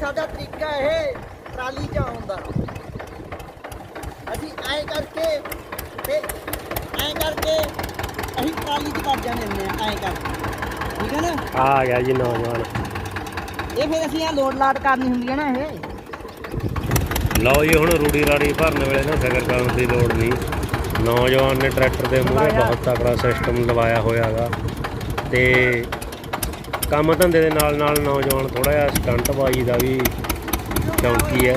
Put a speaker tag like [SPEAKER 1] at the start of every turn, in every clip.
[SPEAKER 1] ਸਾਡਾ ਤਰੀਕਾ ਇਹ ਟਰਾਲੀ ਚ ਆਉਣ ਦਾ। ਅਸੀਂ ਐਂ ਕਰਕੇ ਤੇ ਐਂ ਕਰਕੇ ਅਸੀਂ ਟਰਾਲੀ ਚ ਵੜ ਜਾਂਦੇ ਹੁੰਦੇ ਆ ਐਂ ਕਰਕੇ। ਠੀਕ ਹੈ ਨਾ?
[SPEAKER 2] ਆ ਗਿਆ ਜੀ ਨੌਜਵਾਨ।
[SPEAKER 1] ਇਹ ਫਿਰ ਅਸੀਂ ਆ ਲੋਡ ਲਾਟ ਕਰਨੀ ਹੁੰਦੀ ਹੈ ਨਾ ਇਹ।
[SPEAKER 2] ਲਓ ਜੀ ਹੁਣ ਰੂੜੀ ਰਾੜੀ ਭਰਨ ਵੇਲੇ ਨਾ ਫਿਕਰ ਕਰਨ ਦੀ ਲੋੜ ਨਹੀਂ। ਨੌਜਵਾਨ ਨੇ ਟਰੈਕਟਰ ਦੇ ਮੂਹਰੇ ਬਹੁਤ ਤਕੜਾ ਸਿਸਟਮ ਲਵਾਇਆ ਹੋਇਆਗਾ। ਤੇ ਕੰਮ ਧੰਦੇ ਦੇ ਨਾਲ ਨਾਲ ਨੌਜਵਾਨ ਥੋੜਾ ਜਿਹਾ ਸਟੰਟ ਬਾਜੀ ਦਾ ਵੀ ਸ਼ੌਂਕੀ ਹੈ।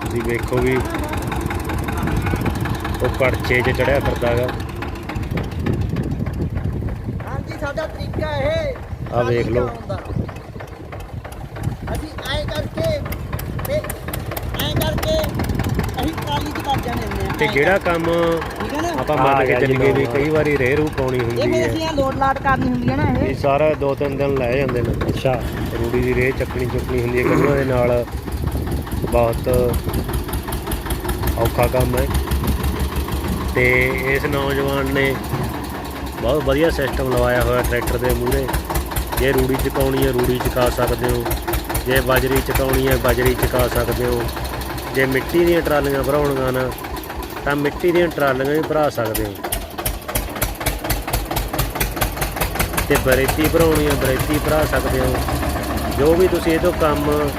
[SPEAKER 2] ਤੁਸੀਂ ਵੇਖੋ ਵੀ ਉਹ ਕੜਚੇ 'ਚ ਚੜਿਆ ਫਿਰਦਾਗਾ
[SPEAKER 1] ਹਾਂਜੀ ਸਾਡਾ ਤਰੀਕਾ ਇਹ
[SPEAKER 2] ਆਹ ਵੇਖ ਲਓ।
[SPEAKER 1] ਅਸੀਂ ਐਂ ਕਰਕੇ ਤੇ ਐਂ ਕਰਕੇ ਅਸੀਂ ਆ
[SPEAKER 2] ਤੇ ਜਿਹੜਾ ਕੰਮ
[SPEAKER 1] ਕਰਕੇ। ਠੀਕ ਹੈ ਨਾ?
[SPEAKER 2] ਆਪਾਂ ਮੰਨ ਕੇ ਚੱਲੀਏ ਵੀ। ਕਈ ਵਾਰੀ ਰੇਹ ਰੂ ਪਾਉਣੀ
[SPEAKER 1] ਇਹ
[SPEAKER 2] ਹੁੰਦੀ
[SPEAKER 1] ਫਿਰ
[SPEAKER 2] ਹੈ।
[SPEAKER 1] ਅਸੀਂ ਆ ਲੋਡ ਲਾਟ ਕਰਨੀ ਹੁੰਦੀ ਹੈ ਨਾ
[SPEAKER 2] ਇਹ।
[SPEAKER 1] ਇਹ
[SPEAKER 2] ਸਾਰਾ ਦੋ ਤਿੰਨ ਦਿਨ ਲੈ ਜਾਂਦੇ ਨੇ।
[SPEAKER 3] ਅੱਛਾ।
[SPEAKER 2] ਰੂੜੀ ਦੀ ਰੇਹ ਚੱਕਣੀ ਚੁੱਕਣੀ ਹੁੰਦੀ ਹੈ। ਕਈਆਂ ਦੇ ਨਾਲ ਬਹੁਤ ਔਖਾ ਕੰਮ ਹੈ। ਤੇ ਇਸ ਨੌਜਵਾਨ ਨੇ ਬਹੁਤ ਵਧੀਆ ਸਿਸਟਮ ਲਵਾਇਆ ਹੋਇਆ ਟਰੈਕਟਰ ਦੇ ਮੂਹਰੇ। ਜੇ ਰੂੜੀ ਚਕਾਉਣੀ ਹੈ ਰੂੜੀ ਚਕਾ ਸਕਦੇ ਹੋ। ਜੇ ਬਾਜਰੀ ਚਕਾਉਣੀ ਹੈ ਬਾਜਰੀ ਚਕਾ ਸਕਦੇ ਹੋ। ਜੇ ਮਿੱਟੀ ਦੀਆਂ ਟਰਾਲੀਆਂ ਭਰਾਉਣੀਆਂ ਨਾ, ਤਾਂ ਮਿੱਟੀ ਦੀਆਂ ਟਰਾਲੀਆਂ ਵੀ ਭਰਾ ਸਕਦੇ ਹੋ। ਤੇ ਬਰੇਤੀ ਭਰਾਉਣੀ ਹੈ ਬਰੇਤੀ ਭਰਾ ਸਕਦੇ ਹੋ। ਜੋ ਵੀ ਤੁਸੀਂ ਇਹ ਤੋਂ ਕੰਮ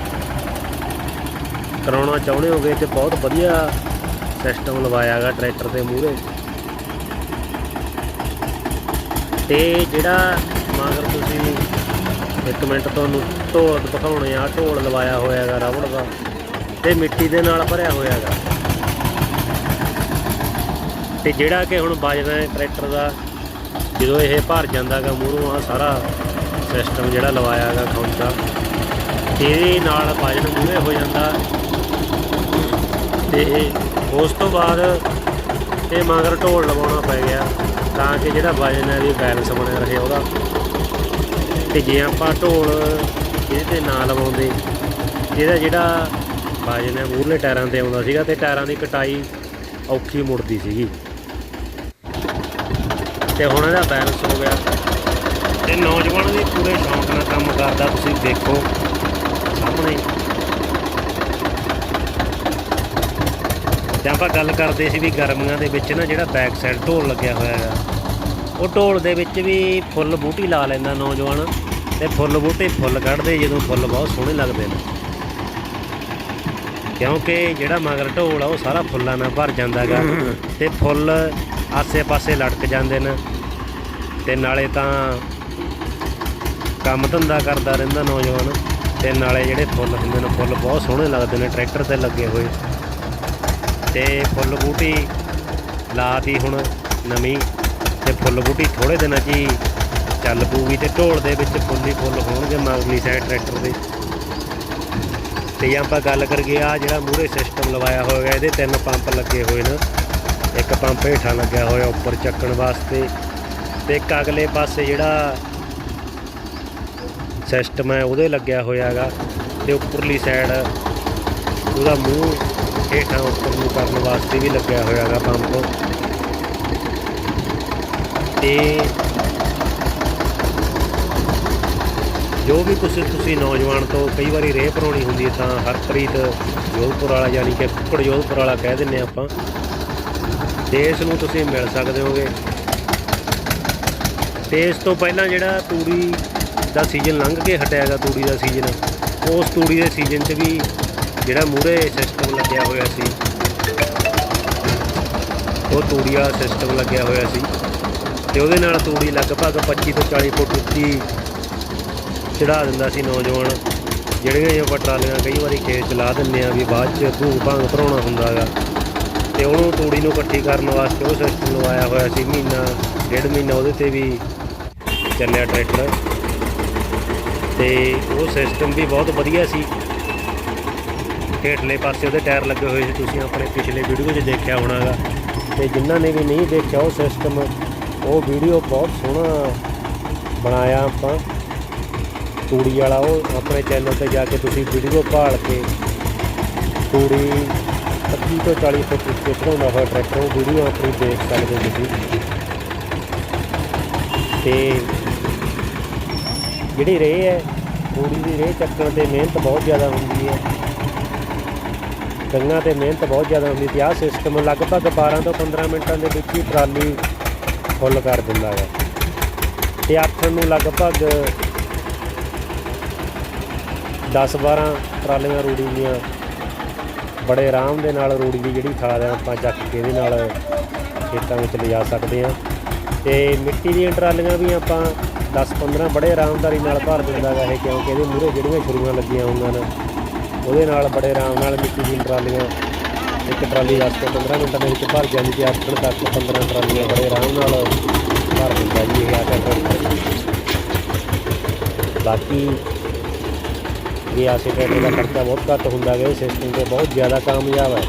[SPEAKER 2] ਕਰਾਉਣਾ ਚਾਹੁੰਦੇ ਹੋਗੇ, ਤੇ ਬਹੁਤ ਵਧੀਆ ਸਿਸਟਮ ਲਵਾਇਆਗਾ ਟਰੈਕਟਰ ਦੇ ਮੂਹਰੇ। ਤੇ ਜਿਹੜਾ, ਮਗਰ ਤੁਸੀਂ ਇੱਕ ਮਿੰਟ ਤੁਹਾਨੂੰ ਢੋਲ ਦਿਖਾਉਣੇ ਆ, ਢੋਲ ਲਵਾਇਆ ਹੋਇਆਗਾ ਰਬੜ ਦਾ। ਤੇ ਮਿੱਟੀ ਦੇ ਨਾਲ ਭਰਿਆ ਹੋਇਆ ਹੋਇਆਗਾ ਤੇ ਜਿਹੜਾ ਕਿ ਹੁਣ ਵੱਜਦਾ ਹੈ ਟਰੈਕਟਰ ਦਾ, ਜਦੋਂ ਇਹ ਭਰ ਜਾਂਦਾਗਾ ਮੂਹਰੋਂ ਆ ਸਾਰਾ ਸਿਸਟਮ ਜਿਹੜਾ ਲਵਾਇਆ ਲਵਾਇਆਗਾ ਖੌਂਚਾ ਇਹਦੇ ਨਾਲ ਵਜਨ ਮੂਹਰੇ ਹੋ ਜਾਂਦਾ। ਤੇ ਉਸ ਤੋਂ ਬਾਅਦ ਇਹ ਮਗਰ ਢੋਲ ਲਵਾਉਣਾ ਪੈ ਗਿਆ, ਤਾਂ ਕਿ ਜਿਹੜਾ ਵਜਨ ਹੈ ਵੀ ਬੈਲੈਂਸ ਬਣਿਆ ਰਹੇ ਉਹਦਾ। ਤੇ ਜੇ ਆਪਾਂ ਢੋਲ ਇਹਦੇ ਤੇ ਨਾ ਲਵਾਉਂਦੇ, ਇਹਦਾ ਜਿਹੜਾ ਵਜਨ ਨੇ ਮੂਹਰਲੇ ਟਾਇਰਾਂ ਤੇ ਆਉਂਦਾ ਸੀਗਾ ਤੇ ਟਾਇਰਾਂ ਦੀ ਕਟਾਈ ਔਖੀ ਮੁੜਦੀ ਸੀਗੀ। ਤੇ ਹੁਣ ਇਹਦਾ ਬੈਲੈਂਸ ਹੋ ਗਿਆ। ਤੇ ਨੌਜਵਾਨ ਵੀ ਪੂਰੇ ਸ਼ੌਂਕ ਨਾਲ ਕੰਮ ਕਰਦਾ, ਤੁਸੀਂ ਦੇਖੋ। ਸਾਹਮਣੇ। ਤੇ ਆਪਾਂ ਗੱਲ ਕਰਦੇ ਸੀ ਵੀ ਗਰਮੀਆਂ ਦੇ ਵਿੱਚ ਨਾ ਜਿਹੜਾ ਬੈਕ ਸਾਈਡ ਢੋਲ ਲੱਗਿਆ ਹੋਇਆ ਹੈਗਾ ਉਹ ਢੋਲ ਦੇ ਵਿੱਚ ਵੀ ਫੁੱਲ ਬੂਟੀ ਲਾ ਲੈਂਦਾ ਨੌਜਵਾਨ ਤੇ ਫੁੱਲ ਬੂਟੇ ਫੁੱਲ ਕੱਢਦੇ ਜਦੋਂ ਫੁੱਲ ਬਹੁਤ ਸੋਹਣੇ ਲੱਗਦੇ ਨੇ। ਕਿਉਂਕਿ ਜਿਹੜਾ ਮਗਰ ਢੋਲ ਆ, ਉਹ ਸਾਰਾ ਫੁੱਲਾਂ ਨਾਲ ਭਰ ਜਾਂਦਾਗਾ। ਤੇ ਫੁੱਲ ਆਸੇ-ਪਾਸੇ ਲਟਕ ਜਾਂਦੇ ਨੇ। ਤੇ ਨਾਲੇ ਤਾਂ ਕੰਮ ਧੰਦਾ ਕਰਦਾ ਰਹਿੰਦਾ ਨੌਜਵਾਨ। ਤੇ ਨਾਲੇ ਜਿਹੜੇ ਫੁੱਲ ਹੁੰਦੇ ਨੇ, ਫੁੱਲ ਬਹੁਤ ਸੋਹਣੇ ਲੱਗਦੇ ਨੇ, ਟਰੈਕਟਰ ਤੇ ਲੱਗੇ ਹੋਏ। ਤੇ ਫੁੱਲ ਬੂਟੀ ਲਾਤੀ ਹੁਣ ਨਵੀਂ। ਤੇ ਫੁੱਲ ਬੂਟੀ ਥੋੜੇ ਦਿਨਾਂ 'ਚ ਹੀ ਚੱਲ ਪੂਗੀ ਤੇ ਢੋਲ ਦੇ ਵਿੱਚ ਫੁੱਲ ਹੀ ਫੁੱਲ ਹੋਣਗੇ ਮਗਲੀ ਸਾਈਡ ਟਰੈਕਟਰ ਦੇ। ਤੇ ਆਪਾਂ ਗੱਲ ਕਰੀਏ ਆ ਜਿਹੜਾ ਮੂਹਰੇ ਸਿਸਟਮ ਲਵਾਇਆ ਹੋਇਆ, ਇਹਦੇ ਤਿੰਨ ਪੰਪ ਲੱਗੇ ਹੋਏ ਨੇ। ਇੱਕ ਪੰਪ ਹੇਠਾਂ ਲੱਗਿਆ ਹੋਇਆ ਉੱਪਰ ਚੱਕਣ ਵਾਸਤੇ ਤੇ ਇੱਕ ਅਗਲੇ ਪਾਸੇ ਜਿਹੜਾ ਸਿਸਟਮ ਹੈ, ਉਹਦੇ ਲੱਗਿਆ ਹੋਇਆਗਾ ਤੇ ਉੱਪਰਲੀ ਸਾਈਡ ਉਹਦਾ ਮੂੰਹ ਹੇਠਾਂ ਉੱਪਰ ਨੂੰ ਕਰਨ ਵਾਸਤੇ ਵੀ ਲੱਗਿਆ ਹੋਇਆਗਾ ਪੰਪ। ਤੇ ਜੋ ਵੀ ਕੁਛ ਤੁਸੀਂ ਨੌਜਵਾਨ ਤੋਂ ਕਈ ਵਾਰੀ ਰੇਹ ਭਰਾਉਣੀ ਹੁੰਦੀ ਹੈ, ਤਾਂ ਹਰਪ੍ਰੀਤ ਜੋਧਪੁਰ ਵਾਲਾ ਯਾਨੀ ਕਿ ਕੁੱਕੜ ਜੋਧਪੁਰ ਵਾਲਾ ਕਹਿ ਦਿੰਨੇ ਆਪਾਂ। ਤੇ ਇਸ ਨੂੰ ਤੁਸੀਂ ਮਿਲ ਸਕਦੇ ਹੋਗੇ। ਤੇ ਇਸ ਤੋਂ ਪਹਿਲਾਂ ਜਿਹੜਾ ਤੂੜੀ ਦਾ ਸੀਜ਼ਨ ਲੰਘ ਕੇ ਹਟਿਆਗਾ ਤੂੜੀ ਦਾ ਸੀਜ਼ਨ, ਉਸ ਤੂੜੀ ਦੇ ਸੀਜ਼ਨ 'ਚ ਵੀ ਜਿਹੜਾ ਮੂਰੇ ਸਿਸਟਮ ਲੱਗਿਆ ਹੋਇਆ ਸੀ, ਉਹ ਤੂੜੀ ਵਾਲਾ ਸਿਸਟਮ ਲੱਗਿਆ ਹੋਇਆ ਸੀ। ਤੇ ਉਹਦੇ ਨਾਲ ਤੂੜੀ ਲਗਭਗ 25 ਤੋਂ 40 ਫੁੱਟ ਉੱਚੀ ਚੜਾ ਦਿੰਦਾ ਸੀ ਨੌਜਵਾਨ। ਜਿਹੜੀਆਂ ਆਪਾਂ ਟਰਾਲੀਆਂ ਕਈ ਵਾਰੀ ਖੇਤ ਚਲਾ ਦਿੰਦੇ ਆ ਵੀ ਬਾਅਦ ਚ ਭੂਗ ਭੰਗ ਭਰਾਉਣਾ ਹੁੰਦਾਗਾ ਤੇ ਉਹਨੂੰ ਤੂੜੀ ਨੂੰ ਇਕੱਠੀ ਕਰਨ ਵਾਸਤੇ ਉਹ ਸਿਸਟਮ ਲਵਾਇਆ ਹੋਇਆ ਸੀ ਮਹੀਨਾ, ਡੇਢ ਮਹੀਨਾ ਉਹਦੇ ਤੇ ਵੀ ਚੱਲਿਆ ਟਰੈਕਟਰ। ਤੇ ਉਹ ਸਿਸਟਮ ਵੀ ਬਹੁਤ ਵਧੀਆ ਸੀ। ਹੇਠਲੇ ਪਾਸੇ ਉਹਦੇ ਟਾਇਰ ਲੱਗੇ ਹੋਏ ਸੀ। ਤੁਸੀਂ ਆਪਣੇ ਪਿਛਲੇ ਵੀਡੀਓ 'ਚ ਦੇਖਿਆ ਹੋਣਾਗਾ ਤੇ ਜਿਨ੍ਹਾਂ ਨੇ ਵੀ ਨਹੀਂ ਦੇਖਿਆ ਉਹ ਸਿਸਟਮ ਉਹ ਵੀਡੀਓ ਬਹੁਤ ਸੋਹਣਾ ਬਣਾਇਆ ਆਪਾਂ। ਤੂੜੀ ਵਾਲਾ, ਉਹ ਆਪਣੇ ਚੈਨਲ ਤੇ ਜਾ ਕੇ ਤੁਸੀਂ ਵੀਡੀਓ ਭਾਲ ਕੇ ਤੂੜੀ 25 ਤੋਂ 40 ਫੁੱਟ ਉੱਤੇ ਚੜਾਉਂਦਾ ਹੋਇਆ ਟਰੈਕਟਰ ਉਹ ਵੀਡੀਓ ਆਪਣੀ ਦੇਖ ਸਕਦੇ ਹੋ ਤੁਸੀਂ। ਤੇ ਜਿਹੜੀ ਰੇਹ ਹੈ ਰੂੜੀ ਦੀ ਰੇਹ ਚੱਕਣ ਤੇ ਮਿਹਨਤ ਬਹੁਤ ਜ਼ਿਆਦਾ ਹੁੰਦੀ ਹੈ। ਕੰਗਾਂ ਤੇ ਮਿਹਨਤ ਬਹੁਤ ਜ਼ਿਆਦਾ ਹੁੰਦੀ ਤੇ ਆਹ ਸਿਸਟਮ ਲਗਭਗ 12 ਤੋਂ 15 ਮਿੰਟਾਂ ਦੇ ਵਿੱਚ ਹੀ ਟਰਾਲੀ ਫੁੱਲ ਕਰ ਦਿੰਦਾ ਹੈ। ਤੇ ਆਖਣ ਨੂੰ ਲਗਭਗ 10-12 ਟਰਾਲੀਆਂ ਰੂੜੀ ਦੀਆਂ। ਬੜੇ ਆਰਾਮ ਦੇ ਨਾਲ ਰੂੜੀ ਦੀ ਜਿਹੜੀ ਖਾਦ ਹੈ, ਆਪਾਂ ਚੱਕ ਕੇ ਇਹਦੇ ਨਾਲ ਖੇਤਾਂ ਵਿੱਚ ਲਿਜਾ ਸਕਦੇ ਹਾਂ। ਤੇ ਮਿੱਟੀ ਦੀਆਂ ਟਰਾਲੀਆਂ ਵੀ ਆਪਾਂ 10-15 ਬੜੇ ਆਰਾਮਦਾਰੀ ਨਾਲ ਭਰ ਦਿੰਦਾ ਗਾ ਇਹ, ਕਿਉਂਕਿ ਇਹਦੇ ਮੂਹਰੇ ਜਿਹੜੀਆਂ ਛੁਰੀਆਂ ਲੱਗੀਆਂ ਹੋਈਆਂ ਨੇ, ਉਹਦੇ ਨਾਲ ਬੜੇ ਆਰਾਮ ਨਾਲ ਮਿੱਟੀ ਦੀਆਂ ਟਰਾਲੀਆਂ, ਇੱਕ ਟਰਾਲੀ 10 ਤੋਂ 15 ਮਿੰਟਾਂ ਦੇ ਵਿੱਚ ਭਰ ਜਾਂਦੀ ਤੇ ਆਖਣ ਤੱਕ 15 ਟਰਾਲੀਆਂ ਬੜੇ ਆਰਾਮ ਨਾਲ ਭਰ ਦਿੰਦਾ ਜੀ ਇਹ ਆ ਟਰੈਕਟਰ ਬਾਕੀ ਇਹ ਆਸੇ ਟਰੈਕਟਰ ਦਾ ਖਰਚਾ ਬਹੁਤ ਘੱਟ ਹੁੰਦਾ ਹੈ ਸਿਸਟਮ ਤੇ ਬਹੁਤ ਜ਼ਿਆਦਾ ਕਾਮਯਾਬ ਹੈ।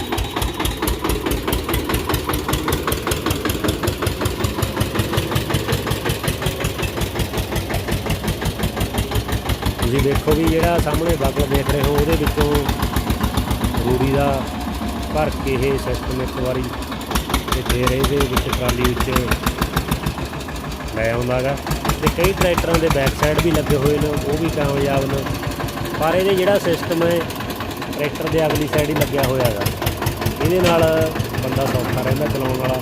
[SPEAKER 2] ਤੁਸੀਂ ਦੇਖੋ ਵੀ ਜਿਹੜਾ ਸਾਹਮਣੇ ਬਗਲ ਦੇਖ ਰਹੇ ਹੋ, ਉਹਦੇ ਵਿੱਚੋਂ ਰੂੜੀ ਦਾ ਭਰ ਕੇ ਇਹ ਸਿਸਟਮ ਇੱਕ ਵਾਰੀ ਤੇ ਫੇਰ ਇਹਦੇ ਵਿੱਚ ਟਰਾਲੀ ਵਿੱਚ ਲੈ ਆਉਂਦਾ ਗਾ। ਤੇ ਕਈ ਟਰੈਕਟਰਾਂ ਦੇ ਬੈਕ ਸਾਈਡ ਵੀ ਲੱਗੇ ਹੋਏ ਨੇ, ਉਹ ਵੀ ਕਾਮਯਾਬ ਨੇ। ਪਰ ਇਹਦੇ ਜਿਹੜਾ ਸਿਸਟਮ ਹੈ ਟਰੈਕਟਰ ਦੇ ਅਗਲੀ ਸਾਈਡ ਹੀ ਲੱਗਿਆ ਹੋਇਆ ਹੈਗਾ। ਇਹਦੇ ਨਾਲ ਬੰਦਾ ਸੌਖਾ ਰਹਿੰਦਾ ਚਲਾਉਣ ਵਾਲਾ।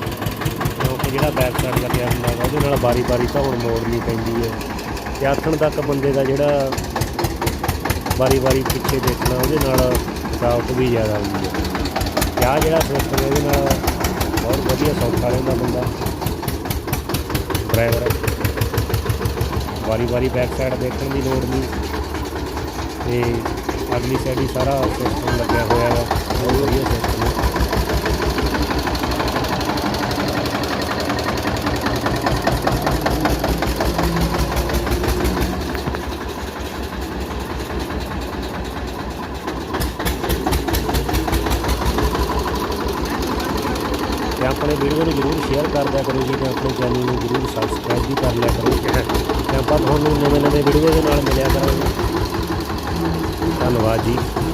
[SPEAKER 2] ਕਿਉਂਕਿ ਜਿਹੜਾ ਬੈਕ ਸਾਈਡ ਲੱਗਿਆ ਹੁੰਦਾ ਗਾ ਉਹਦੇ ਨਾਲ ਬਾਰੀ-ਬਾਰੀ ਧੌਣ ਮੋੜਨੀ ਪੈਂਦੀ ਹੈ। ਤੇ ਆਥਣ ਤੱਕ ਬੰਦੇ ਦਾ ਜਿਹੜਾ ਵਾਰੀ-ਵਾਰੀ ਪਿੱਛੇ ਦੇਖਣਾ, ਉਹਦੇ ਨਾਲ ਥਕਾਵਟ ਵੀ ਜ਼ਿਆਦਾ ਹੁੰਦੀ ਹੈ। ਤੇ ਜਿਹੜਾ ਸਿਸਟਮ ਇਹਦੇ ਨਾਲ ਬਹੁਤ ਵਧੀਆ ਸੌਖਾ ਰਹਿੰਦਾ ਬੰਦਾ। ਡਰਾਈਵਰ ਵਾਰੀ-ਵਾਰੀ ਬੈਕ ਸਾਈਡ ਦੇਖਣ ਦੀ ਲੋੜ ਨਹੀਂ। ਤੇ ਅਗਲੀ ਸਾਈਡ ਹੀ ਸਾਰਾ ਸਿਸਟਮ ਲੱਗਿਆ ਹੋਇਆ ਹੈ ਬਹੁਤ ਵਧੀਆ ਸਿਸਟਮ ਹੈ ਤੇ ਆਪਣੇ ਵੀਡੀਓ ਨੂੰ ਜਰੂਰ ਸ਼ੇਅਰ ਕਰ ਦਿਆ ਕਰੋ, ਜੀ ਤੇ ਆਪਣੇ ਚੈਨਲ ਨੂੰ ਜਰੂਰ ਸਬਸਕ੍ਰਾਈਬ ਵੀ ਕਰ ਲਿਆ ਕਰੋ। ਤੇ ਆਪਾਂ ਤੁਹਾਨੂੰ ਨਵੇਂ ਨਵੇਂ ਵੀਡੀਓ ਦੇ ਨਾਲ ਮਿਲਿਆ ਕਰਾਂਗੇ। ਧੰਨਵਾਦ ਜੀ।